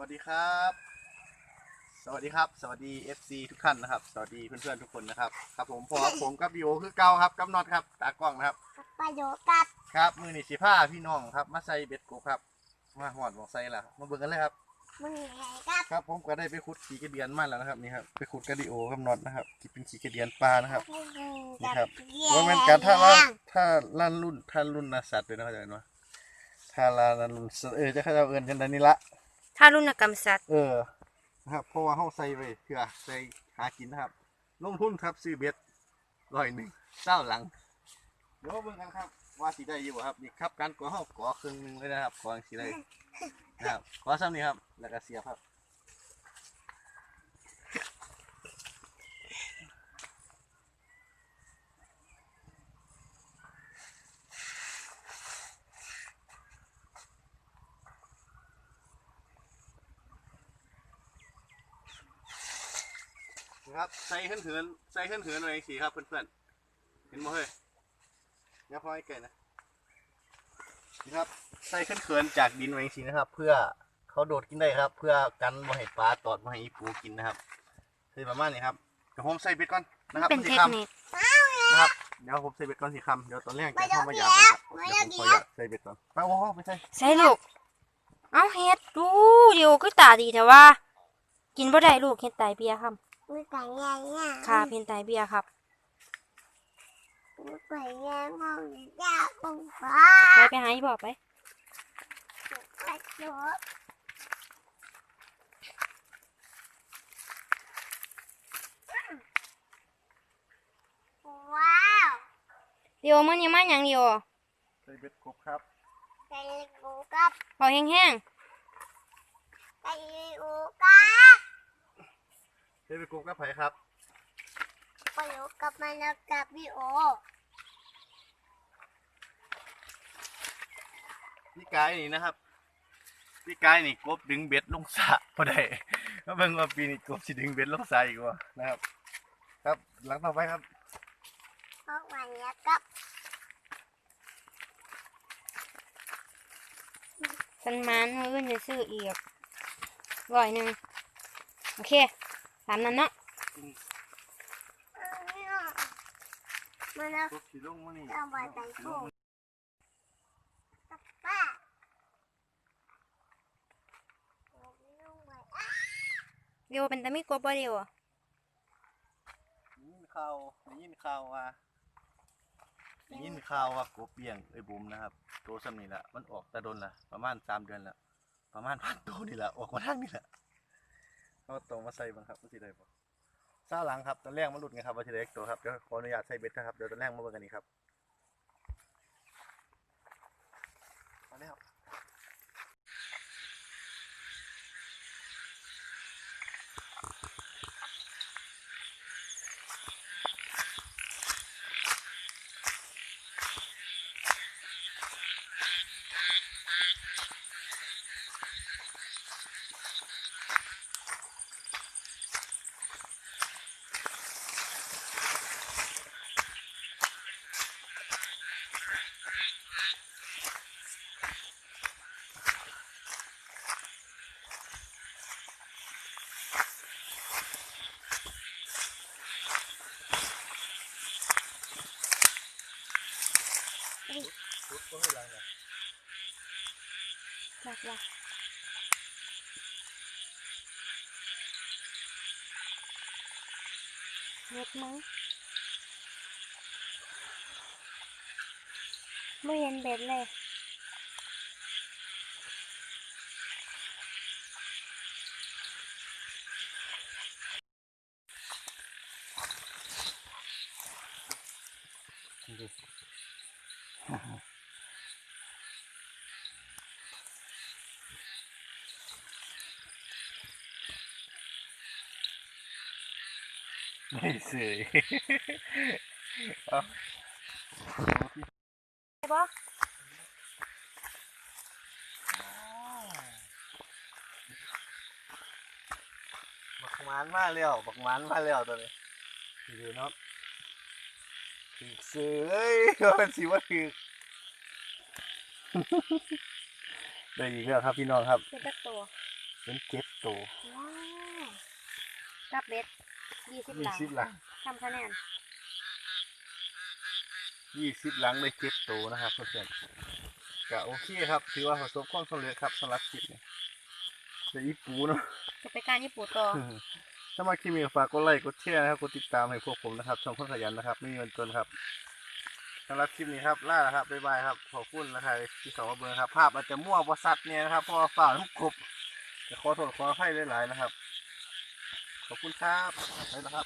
วัสดีครับ สวัสดีครับ สวัสดี FC ทุกท่านนะครับ สวัสดีเพื่อนๆทุกคนนะครับ ครับผมพอผมกับดีโอคือเก่าครับกับน็อตครับตากล้องนะครับประโยชน์กับครับมือนี่สีผ้าพี่น้องครับมาใส่เบ็ดกบครับ มาหอดหมองใส่ละมาเบิ่งกันเลยครับมือไหนกับครับผมก็ได้ไปขุดขี้กระเดียนมาแล้วนะครับนี่ครับไปขุดกระดิโอกับน็อตนะครับที่เป็นขี้กระเดียนปลานะครับนี่ครับว่าเป็นการถ้าว่าถ้าลั่นรุ่นถ้ารุ่นนาสัตว์เลยนะเข้าใจไหมถ้าลั่นรุ่นสัตว์เออจะเข้าใจเอินกันได้นี่ละ ถ้ารุ่นกรรมสัตว์เออนะครับ เพราะว่าเขาใส่ไปเพื่อใส่หากินนะครับ ลงทุนครับซื้อเบ็ดร้อยหนึ่งเศร้าหลัง เดี๋ยวมาเบิ่งกันครับว่าสีได้อยู่บ่ครับนี่ครับการก่อเขาก่อครึ่งหนึงเลยนะครับก่อสีได้นะครับก่อซ้ำนี่ครับแล้วก็เสียบครับ ครับใส่ขึ้นเหินใส่ขึ้นเหินหน่อยสิครับเพื่อนๆเห็นบ่เฮ้ยเดี๋ยวพอให้ไก่นะนี่ครับใส่ขึ้นเหินจากดินไว้สินะครับ เพื่อเขาโดดกินได้ครับ เพื่อกันบ่ให้ปลาตอดบ่ให้อีปูกินนะครับคือประมาณนี้ครับเดี๋ยวผมใส่เบ็ดก่อนนะครับเป็นสิเทคคำนิคนะครับเดี๋ยวผมใส่เบ็ดก่อนสิคำเดี๋ยวตอนแรกปจะระโยเข้าชมาน์ยามแล้นะวครับไม่เดี๋ยวได้ผมขเดีอยวอยากใส่เบ็ดก่อนไปโอ้โหไม่ใช่ใส่ลูกเอาเฮ็ดดูเดี๋ยวก็ตาดีแต่ว่า กินบ่ได้ลูกเฮ็ดไตเบียร์ครับ มือไก่แง่แง่ค่ะเฮ็ดไตเบียร์ครับมือไก่แง่มองยากคงฟ้าไปไปหาอีบอกไปประโยชน์ว้าวเดี๋ยวมันยังมาหยังเดียวใส่เบ็ดกบครับไก่กูกับบอกแห้งไก่กูกับใส่ เบ็ดกบกับไผครับประโยชน์กับมันแล้วกับพี่โอพี่กายนี่นะครับพี่กายนี่กบดึงเบ็ดลงสระพอได้ก็เบิ่งว่าปีนี้กบสิดึงเบ็ดลงสระอีกว่านะครับ ครับหลังต่อไปครับเพราะมันแล้วกับๆสันมานมื้ออื่นจะซื้ออีกร้อยหนึงโอเค ตามนั้นเนาะมันแล้วกบสิลงมานี่เอาไว้ใส่ถุงกับป้าเดี๋ยวเป็นตามีกบบ่เดียวอะได้ยินข่าวได้ยินข่าวว่าได้ยินข่าวว่ากบเบี้ยงไอ้บุ๋มนะครับโตซ้ำนี่ละมันออกแตะดนละประมาณสามเดือนละประมาณพันตัวนี่ละออกมาทางนี่ละ เอาตรงมาใส่บังครับมันสิได้บ่ซาหลังครับตอนแรกมันหลุดไงครับว่าสิได้เล็กตัวครับเดี๋ยวขออนุญาตใส่เบ็ดนะครับเดี๋ยวตอนแรกมาเบิ่งกันนี้ครับมาแล้ว ชุดก็ให้หลังนะรักรักเฮ็ดมั้งไม่เห็นเบ็ดเลย ไม่เสื่อยเอาใช่ปะบักหมานมาแล้วบักหมานมาแล้วตัวนี้ดูเนาะถึก เสือยก็เป็นสิว่าถึกได้อีกแล้วครับพี่น้องครับเป็นตะตัวเป็นเจ็ดตัวว้าวกับเบ็ดยี่สิบหยี่ลังสิบหลังทำคะแนนยี่สิบหลังได้เจ็ดตัวนะครับเพื่อนๆก็โอเคครับ ถือว่าประสบความสำเร็จครับสำหรับคลิปนี้จะอีปูเนาะจะไปการญี่ปุ่นต่อ ถ้ามาคลิปนี้ฝากกดไลค์กดแชร์นะครับกดติดตามให้พวกผมนะครับช่องคนขยันนะครับไม่มีวันจนครับสำหรับคลิปนี้ครับล่าแล้วครับบ๊ายบายครับขอบคุณนะครับที่สองมาเบิร์ครับ ภาพอาจจะมั่วประสัดเนี่ยนะครับเพราะฝ่าทุกกบจะขอโทษขอให้หลายๆนะครับ ขอบคุณครับไปแล้วครับ